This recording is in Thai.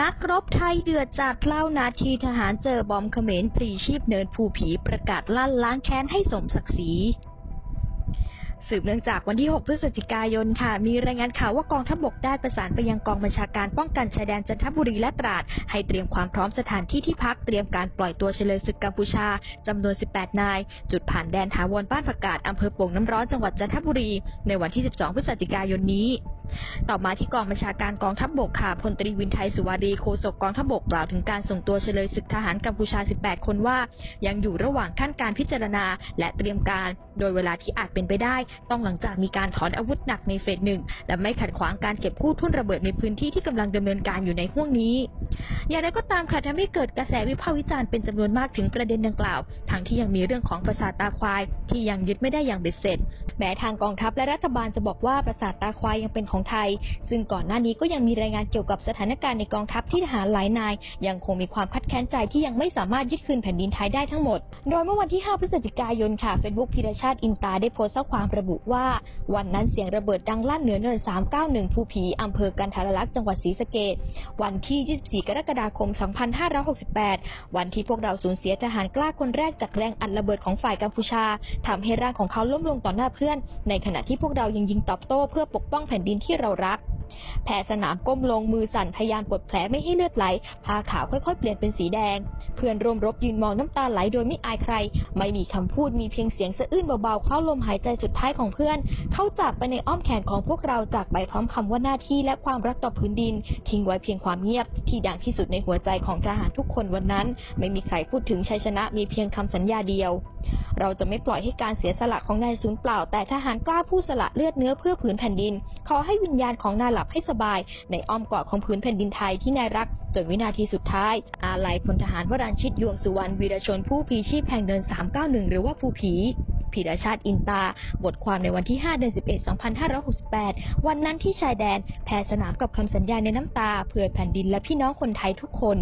นักรบไทยเดือดจัดเล่านาทีทหารเจอบอมเขมรปรีชีพเนินภูผีประกาศลั่นล้างแค้นให้สมศักดิ์ศรีสืบเนื่องจากวันที่ 6 พฤศจิกายน ค่ะ มีรายงานข่าวว่ากองทัพบกได้ประสานไปยังกองบัญชาการป้องกันชายแดนจันทบุรีและตราด ให้เตรียมความพร้อมสถานที่ที่พักเตรียมการปล่อยตัวเฉลยศึกกัมพูชาจำนวน 18 นาย จุดผ่านแดนถาวรบ้านผักกาดอำเภอโป่งน้ำร้อนจังหวัดจันทบุรี ในวันที่ 12 พฤศจิกายนนี้ ต่อมาที่กองบัญชาการกองทัพบกค่ะพลตรีวินไทยสุวารีโฆษกกองทัพบกกล่าวถึงการส่งตัวเฉลยศึกทหารกัมพูชา 18 คนว่า ยังอยู่ระหว่างขั้นการพิจารณา และเตรียมการ โดยเวลาที่อาจเป็นไปได้ ต้องหลังจากมีการถอนอาวุธหนักในเฟสหนึ่งและไม่ขัดขวางการเก็บกู้ทุ่นระเบิดในพื้นที่ที่กำลังดำเนินการอยู่ในห่วงนี้ อย่างไรก็ตามค่ะทำให้เกิดกระแสวิพากษ์วิจารณ์เป็นจำนวนมากถึงประเด็นดังกล่าวทั้งที่ยังมีเรื่องของประสาทตาควาย ที่ยังยึดไม่ได้อย่างเบ็ดเสร็จ แม้ทางกองทัพและรัฐบาลจะบอกว่าประสาทตาควายยังเป็นของไทย ซึ่งก่อนหน้านี้ก็ยังมีรายงานเกี่ยวกับสถานการณ์ในกองทัพที่ทหารหลายนาย ยังคงมีความคัดแค้นใจที่ยังไม่สามารถยึดคืนแผ่นดินไทยได้ทั้งหมด โดยเมื่อวันที่ 5 พฤศจิกายนค่ะเฟซบุ๊กพีรชาติอินตาได้โพสต์ข้อความระบุว่า วันนั้นเสียงระเบิดดังลั่นเหนือเนิน 391 ภูผีอำเภอกันทารลักษ์จังหวัดศรีสะเกษวันที่ 24 กรกฎาคม 2568 วันที่พวกเราสูญเสียทหารกล้าคนแรกจากแรงอัดระเบิดของฝ่ายกัมพูชาทำให้ร่างของเขาล้มลงต่อหน้าเพื่อน ในขณะที่พวกเรายังยิงตอบโต้เพื่อปกป้องแผ่นดินที่เรารัก แพทย์สนามก้มลงมือสั่นพยายามกดแผลไม่ให้เลือดไหลผ้าขาวค่อยๆ เปลี่ยนเป็นสีแดง เพื่อนร่วมรบยืนมองน้ำตาไหลโดยไม่อายใคร ไม่มีคำพูดมีเพียงเสียงสะอื้นเบาๆเข้าลมหายใจสุดท้ายของเพื่อน เข้าจากไปในอ้อมแขนของพวกเราจากไปพร้อมคำว่าหน้าที่และความรักต่อพื้นดิน ทิ้งไว้เพียงความเงียบ ที่ดังที่สุดในหัวใจของทหารทุกคนวันนั้น ไม่มีใครพูดถึงชัยชนะมีเพียงคำสัญญาเดียว เราจะไม่ปล่อยให้การเสียสละของนายสูญเปล่า แต่ทหารกล้าผู้สละเลือดเนื้อเพื่อผืนแผ่นดิน ขอให้วิญญาณของนายหลับให้สบาย ในอ้อมกอดของพื้นแผ่นดินไทยที่นายรักจนวินาทีสุดท้าย อาลัยพลทหารวรัญชิตยวงสุวรรณวีรชนผู้พีชีพแห่งเดิน 391 หรือว่าผู้ผีพีรชาติอินตา บทความในวันที่ 5 เดือน 11 2568 วันนั้นที่ชายแดน แพ้สนามกับคำสัญญาในน้ำตา เพื่อแผ่นดินและพี่น้องคนไทยทุกคน